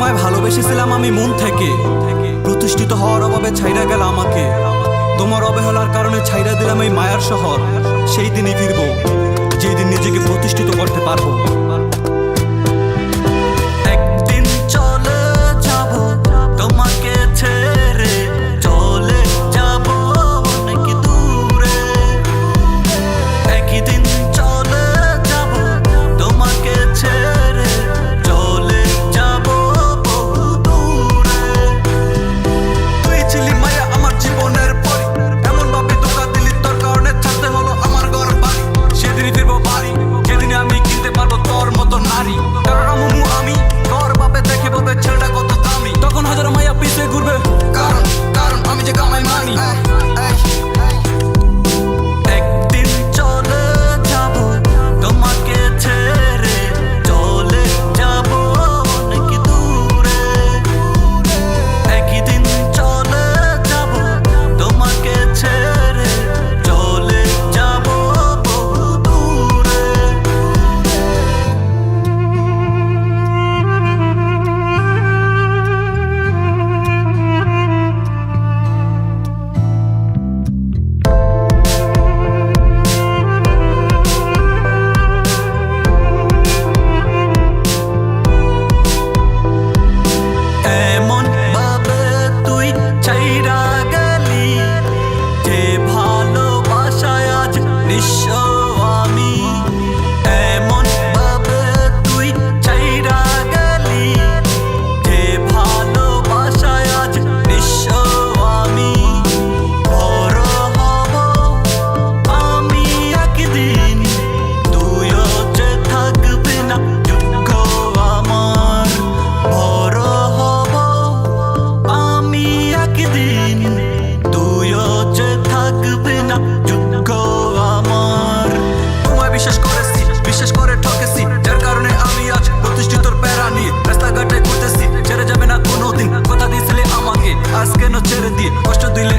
ভালোবেসেছিলাম আমি মন থেকে। প্রতিষ্ঠিত হওয়ার অভাবে ছাইরা গেল আমাকে। তোমার অবহেলার কারণে ছাইরা দিলাম এই মায়ার শহর। সেই দিনই ফিরবো যেই দিন নিজেকে প্রতিষ্ঠিত করতে পারব। বিশ্বাস করে ঠকেছি, যার কারণে আমি আজ প্রতিষ্ঠিত প্যারা নিয়ে রাস্তাঘাটে ঘুরতেছি। ছেড়ে যাবে না কোনোদিন, কথা দিয়েছিলে আমাকে, আজ কেন ছেড়ে দিয়ে কষ্ট দিলে